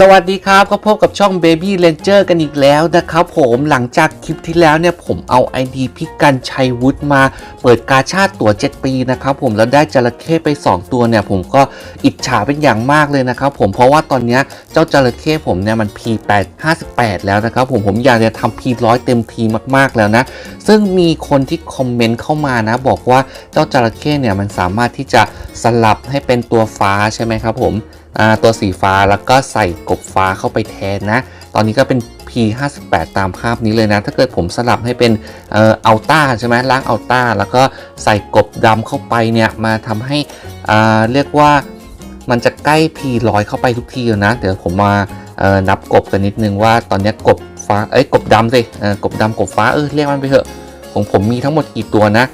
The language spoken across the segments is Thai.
สวัสดีครับก็พบกับช่อง Baby Ranger กันอีกแล้วนะครับผมหลังจากคลิปที่แล้วเนี่ยผมเอา ID พิกันชัยวุฒิมาเปิดกาชาติตั๋ว 7 ปีนะครับผมแล้วได้จระเข้ไป 2 ตัวเนี่ยผมก็อิจฉาเป็นอย่างมากเลยนะครับผมเพราะว่าตอนนี้เจ้าจระเข้ผมเนี่ยมัน P8 58 แล้วนะครับผมผมอยากจะทำ P100 เต็มทีมากๆแล้วนะ ซึ่งมีคนที่คอมเมนต์เข้ามานะ บอกว่าเจ้าจระเข้เนี่ยมันสามารถที่จะสลับให้เป็นตัวฟ้าใช่ไหมครับผม ตัวสีฟ้าแล้วก็ใส่กบฟ้าเข้าไปแทนนะ ตอนนี้ก็เป็น P58 ตามภาพนี้เลยนะ ถ้าเกิดผมสลับให้เป็นเอ่ออัลต้าใช่ไหมล้างอัลต้าแล้วก็ใส่กบดำเข้าไปเนี่ย มาทำให้อ่าเรียกว่ามันจะใกล้ P100 เข้าไปทุกทีแล้วนะ เดี๋ยวผมมาเอ่อนับกบกันนิดนึงว่าตอนนี้กบฟ้า เอ้ยกบดำสิเออกบดำกบฟ้า เออเรียกมันไปเถอะ ของผมมีทั้งหมดกี่ตัวนะ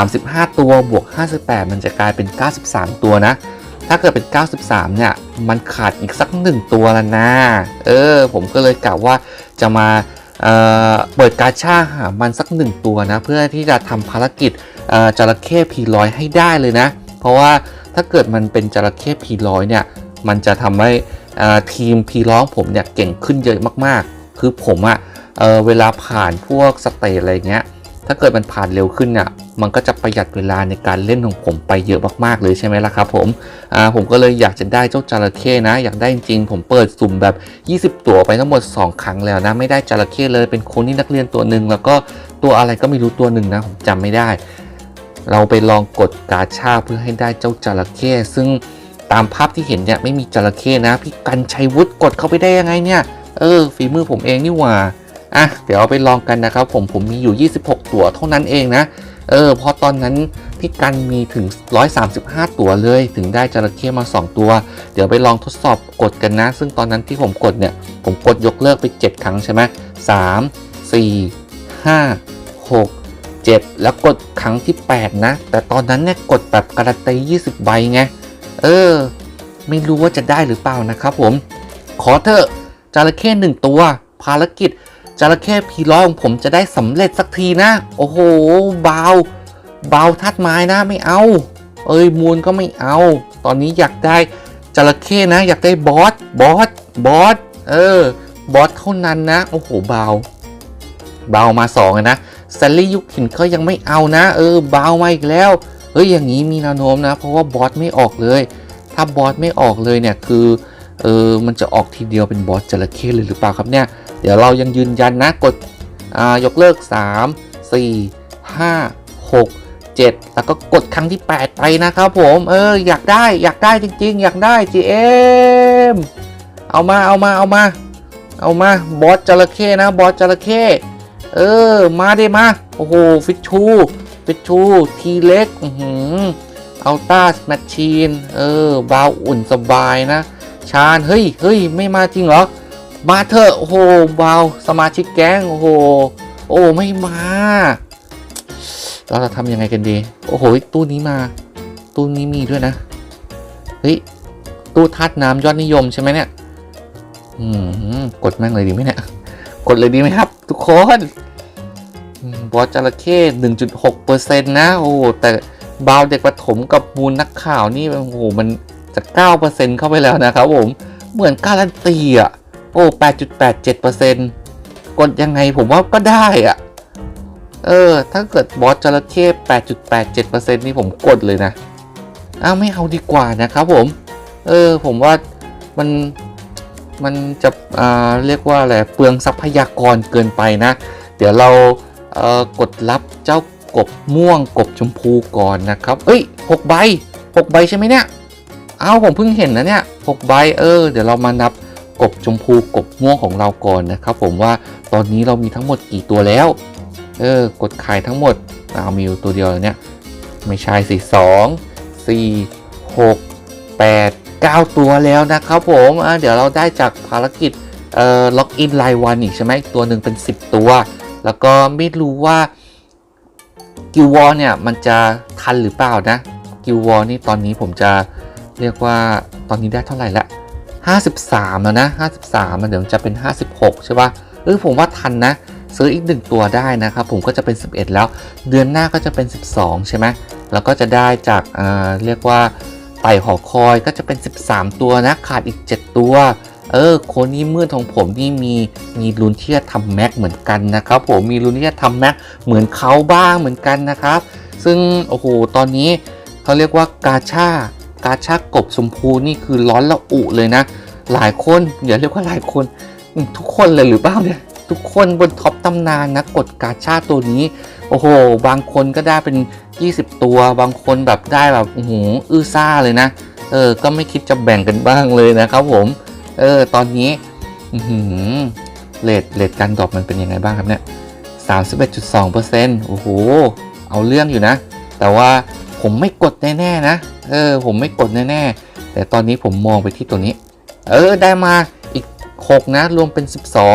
35 ตัวบวก 58 มันจะกลายเป็น 93 ตัวนะ ถ้าเกิดเป็น 93 เนี่ย มันขาดอีกสักหนึ่งตัวแล้วนะ เออ ผมก็เลยกะว่าจะมาเอ่อเปิดกาชาหามันสักหนึ่งตัวนะ เพื่อที่จะทำภารกิจเอ่อจระเข้พีร้อยให้ได้เลยนะ เพราะว่าถ้าเกิดมันเป็นจระเข้พีร้อยเนี่ย มันจะทำให้เอ่อทีมพีร้องผมเนี่ยเก่งขึ้นเยอะมากๆ คือผมอะเอะเวลาผ่านพวกสเตจอะไรเงี้ย ถ้าเกิดมันผ่านเร็วขึ้นเนี่ยมันก็จะประหยัดเวลาในการเล่นของผมไปเยอะมากๆเลยใช่ไหมล่ะครับผมอ่าผมก็เลยอยากจะได้เจ้าจระเข้นะ อยากได้จริงๆผมเปิดสุ่มแบบ 20 ตัวไปทั้งหมด 2 ครั้งแล้วนะ ไม่ได้จระเข้เลยเป็นคนที่นักเรียนตัวหนึ่งแล้วก็ตัวอะไรก็ไม่รู้ตัวหนึ่งนะผมจำไม่ได้ เราไปลองกดกาชาเพื่อให้ได้เจ้าจระเข้ซึ่งตามภาพที่เห็นเนี่ยไม่มีจระเข้นะพี่กันชัยวุฒิกดเข้าไปได้ยังไงเนี่ยเออฝีมือผมเองนี่หว่า อะเดี๋ยวเอาไปลองกันนะครับผมผมมีอยู่ 26 ตัวเท่านั้นเองนะ เออพราะตอนนั้นพี่กันมีถึง 135 ตัวเลย ถึงได้จระเข้มา 2 ตัว เดี๋ยวไปลองทดสอบกดกันนะ ซึ่งตอนนั้นที่ผมกดเนี่ย ผมกดยกเลิกไป 7 ครั้งใช่ไหมสามสี่ห้าหกเจ็ดแล้วกดครั้งที่ 8 นะ แต่ตอนนั้นเนี่ยกดแบบการันตี20 ใบไง เออ ไม่รู้ว่าจะได้หรือเปล่านะครับผม ขอเถอะจระเข้หนึ่งตัว ภารกิจ จระเข้พีร้อยของผมจะได้สำเร็จสักทีนะ โอ้โหเบาเบาทัดไม้นะไม่เอา เอ้ยมูลก็ไม่เอา ตอนนี้อยากได้จระเข้นะ อยากได้บอสบอสบอสเออบอสเท่านั้นนะ โอ้โหเบาเบามาสองนะแซลลี่ยุคหินก็ยังไม่เอานะ เออเบามาอีกแล้วเฮ้ยอย่างนี้มีแนวโน้มนะ เพราะว่าบอสไม่ออกเลย ถ้าบอสไม่ออกเลยเนี่ยคือ เออมันจะออกทีเดียวเป็นบอสจระเข้เลยหรือเปล่าครับเนี่ย เดี๋ยวเรายังยืนยันนะกดอ่ายกเลิก 3 4 5 6 7 แล้วก็กดครั้งที่ 8 ไปนะครับผมเอออยากได้อยากได้จริง ๆ อยากได้ GM เอามาเอามาเอามาเอามาบอสจระเข้นะบอสจระเข้เออมาได้มาโอ้โหฟิชชูฟิชชูทีเล็กอือหืออัลต้าแมชชีนเออเบาอุ่นสบายนะ ชาญเฮ้ยเฮ้ยไม่มาจริงเหรอ มาเถอะโอ้โหเบาสมาชิกแก๊งโอ้โหโอ้ไม่มาเราจะทำยังไงกันดี โอ้โหตู้นี้มา ตู้นี้มีด้วยนะเฮ้ยตู้ทัดน้ำยอดนิยมใช่ไหมเนี่ยอืมกดแม่งเลยดีไหมเนี่ยกดเลยดีไหมครับ ทุกคนบอสจระเข้หนึ่งจุดหกเปอร์เซ็นต์นะ โอ้แต่บาวเด็กประถมกับมูลนักข่าวนี่ โอ้โห มัน จะเก้าเปอร์เซ็นต์เข้าไปแล้วนะครับผม เหมือนการันตีอะ โอ้ 8.87%กดยังไงผมว่าก็ได้อะเออ ถ้าเกิดบอสจระเข้8.87%นี่ผมกดเลยนะ อ้าวไม่เอาดีกว่านะครับผม เออ ผมว่ามันมันจะอ่าเรียกว่าอะไรเปลืองทรัพยากรเกินไปนะ เดี๋ยวเราเอ่อกดรับเจ้ากบม่วงกบชมพูก่อนนะครับ เอ้ย6ใบ6ใบใช่ไหมเนี่ย อ้าวผมเพิ่งเห็นนะเนี่ย6ใบเออ เดี๋ยวเรามานับกบชมพูกบม่วงของเราก่อนนะครับผมว่าตอนนี้เรามีทั้งหมดกี่ตัวแล้ว เออกดขายทั้งหมดเอามีอยู่ตัวเดียวเนี่ย ไม่ใช่สิสองสี่หกแปดเก้าตัวแล้วนะครับผมเดี๋ยวเราได้จากภารกิจเอ่อล็อกอินรายวันอีกใช่ไหมตัวหนึ่งเป็น 10 ตัว แล้วก็ไม่รู้ว่ากิววอเนี่ยมันจะทันหรือเปล่านะกิววอนี่ตอนนี้ผมจะ เรียกว่าตอนนี้ได้เท่าไหร่ละ 53 แล้วนะ 53มันเดี๋ยวจะเป็น 56 ใช่ปะ่ะเออผมว่าทันนะ ซื้ออีก 1 ตัวได้นะครับผมก็จะเป็น 11 แล้ว เดือนหน้าก็จะเป็น 12 ใช่ไหมแล้วก็จะได้จากอ่าเรียกว่าไต่หอคอยก็จะเป็น 13 ตัวนะ ขาดอีก 7 ตัวเออโคนี่มืดของผมนี่มีมีลุ้นที่จะทำแม็กเหมือนกันนะครับผมมีลุ้นที่จะทำแม็กเหมือนเขาบ้างเหมือนกันนะครับ ซึ่งโอ้โหตอนนี้เขาเรียกว่ากาชา กาชากบชมพูนี่คือร้อนละอุเลยนะ หลายคนอย่าเรียกว่าหลายคนทุกคนเลยหรือเปล่าเนี่ยทุกคนบนท็อปตำนานนะกดกาชาตัวนี้ โอ้โห บางคนก็ได้เป็น 20 ตัว บางคนแบบได้แบบโอ้โหอื้อซ่าเลยนะ เออ ก็ไม่คิดจะแบ่งกันบ้างเลยนะครับผม เออ ตอนนี้อือหืเลทเลทการดรอปมันเป็นยังไงบ้างครับเนี่ย 31.2%โอ้โห เอาเรื่องอยู่นะ แต่ว่า ผมไม่กดแน่ๆนะ เออ ผมไม่กดแน่ๆ แต่ตอนนี้ผมมองไปที่ตัวนี้ เออ ได้มาอีก 6 นะ รวมเป็น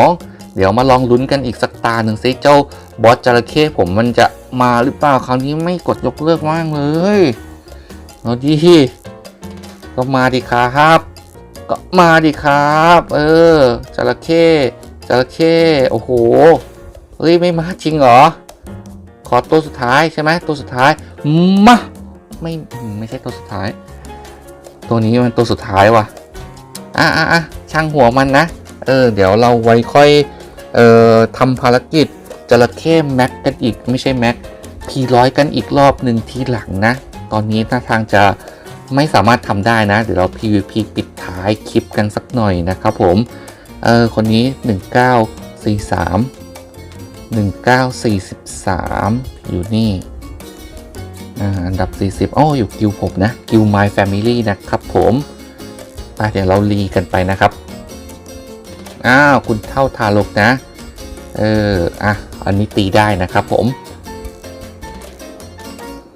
12 เดี๋ยวมาลองลุ้นกันอีกสักตาหนึ่งซิเจ้าบอสจระเข้ผมมันจะมาหรือเปล่า คราวนี้ไม่กดยกเลิกว่างเลยเอาดีก็มาดิครับ ก็มาดิครับ เออจระเข้จระเข้โอ้โห เฮ้ย ไม่มาจริงเหรอ ขอตัวสุดท้ายใช่ไหมตัวสุดท้าย มา ไม่ไม่ใช่ตัวสุดท้าย ตัวนี้มันตัวสุดท้ายว่ะอะอะอะช่างหัวมันนะ เออ เดี๋ยวเราไว้ค่อย เอ่อทำภารกิจจระเข้แม็กกันอีกไม่ใช่แม็กพีร้อยกันอีกรอบหนึ่งทีหลังนะ ตอนนี้ท่าทางจะไม่สามารถทำได้นะ เดี๋ยวเรา PVP ปิดท้ายคลิปกันสักหน่อยนะครับผม เออคนนี้ 1943 1943 อยู่นี่ อันดับ 40 อ้อ อยู่กิวผมนะ กิว My Family นะครับผมอะเดี๋ยวเรารีกันไปนะครับ อ้าว คุณเท่าทารกนะ เออ อะ อันนี้ตีได้นะครับผม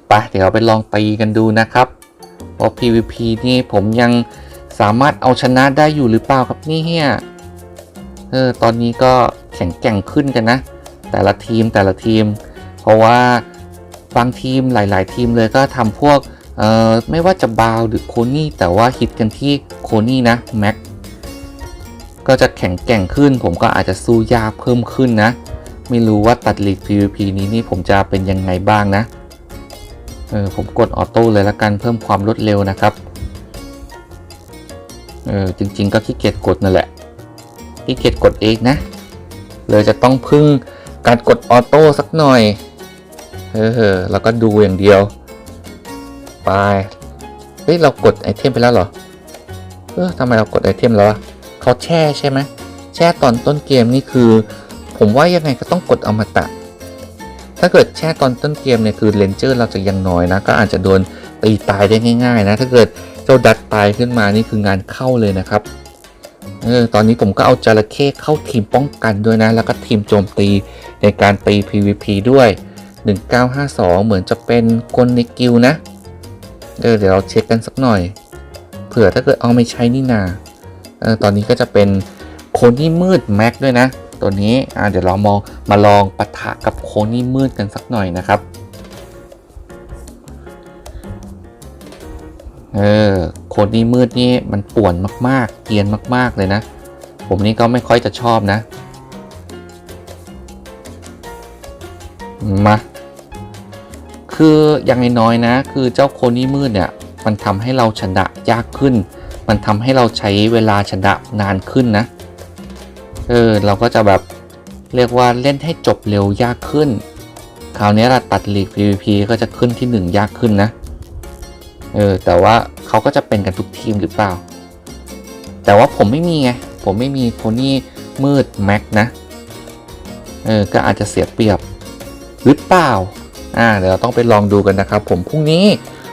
ไป เดี๋ยวไปลองตีกันดูนะครับเพราะ PVP นี่ผมยังสามารถเอาชนะได้อยู่หรือเปล่าครับนี่เฮียเออ ตอนนี้ก็แข็งแกร่งขึ้นกันนะ แต่ละทีมแต่ละทีม เพราะว่า บางทีมหลาย ๆ ทีมเลยก็ทำพวกไม่ว่าจะบาวหรือโคนี่แต่ว่าฮิตกันที่โคนี่นะแม็กก็จะแข็งแกร่งขึ้น ผมก็อาจจะสู้ยากเพิ่มขึ้นนะ ไม่รู้ว่าตัดลีก PVP นี้นี่ผมจะเป็นยังไงบ้างนะเออผมกดออโต้เลยละกันเพิ่มความรวดเร็วนะครับเออจริง ๆ ก็ขี้เกียจกดนั่นแหละขี้เกียจกดเองนะ เลยจะต้องพึ่งการกดออโต้สักหน่อย เออแล้วก็ดูอย่างเดียว ไป เฮ้ย เรากดไอเทมไปแล้วเหรอ เออทำไมเรากดไอเทมแล้วเขาแช่ใช่ไหม แช่ตอนต้นเกมนี่คือ ผมว่ายังไงก็ต้องกดอมตะ ถ้าเกิดแช่ตอนต้นเกมเนี่ยคือเลนเจอร์เราจะยังน้อยนะ ก็อาจจะโดนตีตายได้ง่าย ๆ นะ ถ้าเกิดเจ้าดัดตายขึ้นมานี่คืองานเข้าเลยนะครับเออตอนนี้ผมก็เอาจระเข้เข้าทีมป้องกันด้วยนะ แล้วก็ทีมโจมตีในการตี PVP ด้วย 1952 เหมือนจะเป็นคนในกิลนะ เดี๋ยวเราเช็คกันสักหน่อย เผื่อถ้าเกิดเอาไม่ใช้นี่นาเออตอนนี้ก็จะเป็นโคนี่มืดแม็กด้วยนะ ตัวนี้อ่าเดี๋ยวเรามองมาลองปะทะกับโคนี่มืดกันสักหน่อยนะครับเออโคนี่มืดนี่มันป่วนมากๆเกียนมาก ๆ เลยนะ ผมนี่ก็ไม่ค่อยจะชอบนะ มา คืออย่างน้อยๆนะ คือเจ้าโคนี่มืดเนี่ย มันทำให้เราชนะยากขึ้น มันทำให้เราใช้เวลาชนะนานขึ้นนะ เออ เราก็จะแบบเรียกว่าเล่นให้จบเร็วยากขึ้น คราวนี้เราตัดลีก PVP ก็จะขึ้นที่ 1 ยากขึ้นนะ เออ แต่ว่าเขาก็จะเป็นกันทุกทีมหรือเปล่า แต่ว่าผมไม่มีไง ผมไม่มีโพนี่มืดแม็กนะ เออ ก็อาจจะเสียเปรียบหรือเปล่า อ่าเดี๋ยวเราต้องไปลองดูกันนะครับ ผมพรุ่งนี้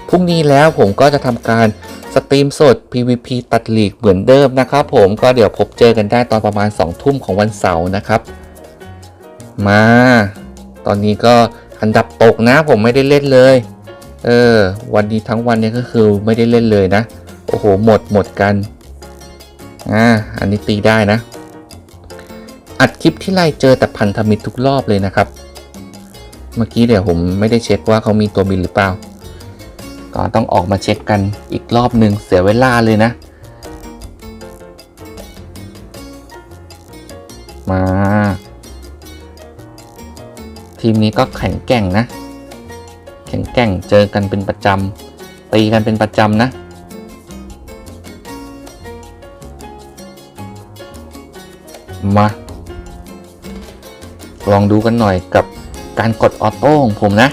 พรุ่งนี้แล้วผมก็จะทำการสตรีมสด PVP ตัดหลีกเหมือนเดิมนะครับ ผมก็เดี๋ยวพบเจอกันได้ตอนประมาณ2ทุ่มของวันเสาร์นะครับ มา ตอนนี้ก็อันดับตกนะ ผมไม่ได้เล่นเลย เออ วันนี้ทั้งวันเนี่ยก็คือไม่ได้เล่นเลยนะ โอ้โห หมดหมดกัน อ่า อันนี้ตีได้นะ อัดคลิปที่ไรเจอแต่พันธมิตรทุกรอบเลยนะครับ เมื่อกี้เดี๋ยวผมไม่ได้เช็คว่าเขามีตัวบินหรือเปล่า ก็ต้องออกมาเช็คกันอีกรอบหนึ่งเสียเวลาเลยนะ มา ทีมนี้ก็แข็งแกร่งนะ แข็งแกร่งเจอกันเป็นประจำตีกันเป็นประจำนะมา ลองดูกันหน่อยกับ การกดออโต้ของผมนะ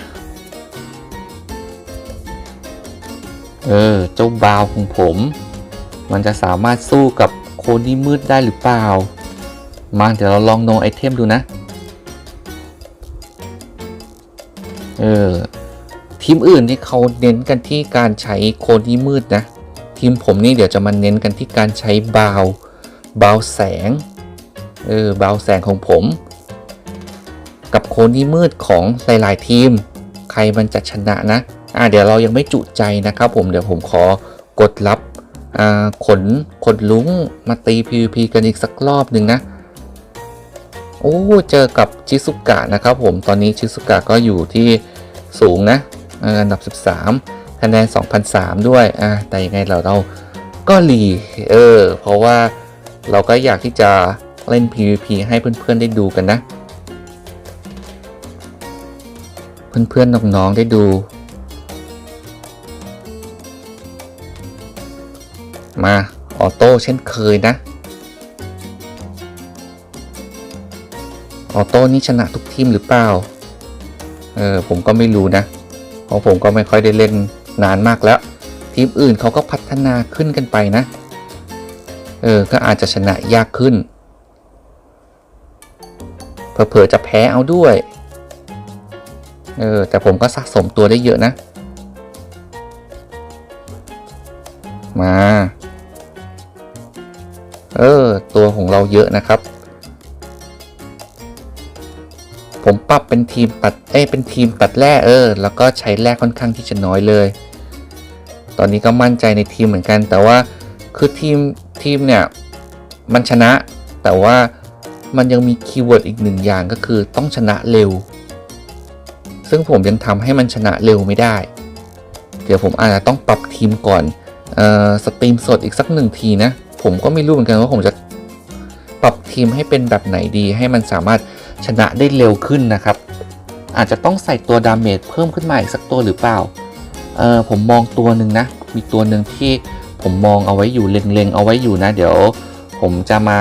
เออ เจ้าบาวของผม มันจะสามารถสู้กับโคนที่มืดได้หรือเปล่า มาเดี๋ยวเราลองโนไอเทมดูนะ เออ ทีมอื่นที่เขาเน้นกันที่การใช้โคนที่มืดนะ ทีมผมนี่เดี๋ยวจะมาเน้นกันที่การใช้บาว บาวแสง เออ บาวแสงของผม กับโคนที่มืดของหลาย ๆ ทีม ใครมันจะชนะนะอ่าเดี๋ยวเรายังไม่จุใจนะครับผมเดี๋ยวผมขอกดรับอ่าขนขนลุงมาตี PVP กันอีกสักรอบหนึ่งนะ โอ้เจอกับชิซุกะนะครับผมตอนนี้ชิซุกะก็อยู่ที่สูงนะอันดับ 13 คะแนน 2003 ด้วยอ่าแต่ยังไงเราเราก็หลีเออเพราะว่าเราก็อยากที่จะเล่น PVP ให้เพื่อนๆได้ดูกันนะ เพื่อนๆน้องๆได้ดู มาออโต้เช่นเคยนะ ออโต้นี่ชนะทุกทีมหรือเปล่า เออผมก็ไม่รู้นะ เพราะผมก็ไม่ค่อยได้เล่นนานมากแล้ว ทีมอื่นเขาก็พัฒนาขึ้นกันไปนะ เออ ก็อาจจะชนะยากขึ้นเผลอๆจะแพ้เอาด้วย เออแต่ผมก็สะสมตัวได้เยอะนะ มา เออ ตัวของเราเยอะนะครับ ผมปรับเป็นทีมตัดเอ้เป็นทีมตัดแร่เออ แล้วก็ใช้แร่ค่อนข้างที่จะน้อยเลย ตอนนี้ก็มั่นใจในทีมเหมือนกัน แต่ว่าคือทีมทีมเนี่ย มันชนะแต่ว่ามันยังมีคีย์เวิร์ดอีกหนึ่งอย่างก็คือต้องชนะเร็ว ซึ่งผมยังทำให้มันชนะเร็วไม่ได้ เดี๋ยวผมอาจจะต้องปรับทีมก่อนออสตรีมสดอีกสักหนึ่งทีนะ ผมก็ไม่รู้เหมือนกันว่าผมจะปรับทีมให้เป็นแบบไหนดี ให้มันสามารถชนะได้เร็วขึ้นนะครับ อาจจะต้องใส่ตัวดาเมจเพิ่มขึ้นมาอีกสักตัวหรือเปล่าเออผมมองตัวหนึ่งนะ มีตัวหนึ่งที่ผมมองเอาไว้อยู่เล็งๆเอาไว้อยู่นะ เดี๋ยว ผมจะมา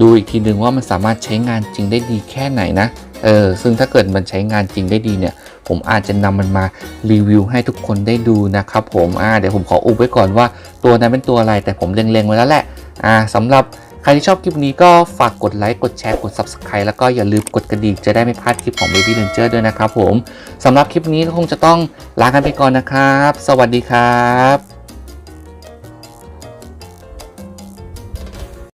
ดูอีกทีนึงว่ามันสามารถใช้งานจริงได้ดีแค่ไหนนะ เออซึ่งถ้าเกิดมันใช้งานจริงได้ดีเนี่ย ผมอาจจะนำมันมารีวิวให้ทุกคนได้ดูนะครับผมอ่าเดี๋ยวผมขออุบไว้ก่อนว่าตัวนั้นเป็นตัวอะไรแต่ผมเล็งๆไว้แล้วแหละอ่าสำหรับใครที่ชอบคลิปนี้ก็ฝากกดไลค์ กดแชร์ กด Subscribe แล้วก็อย่าลืมกดกระดิ่งจะได้ไม่พลาดคลิปของ Baby Ranger ด้วยนะครับผมสำหรับคลิปนี้ก็คงจะต้องลากันไปก่อนนะครับ สวัสดีครับ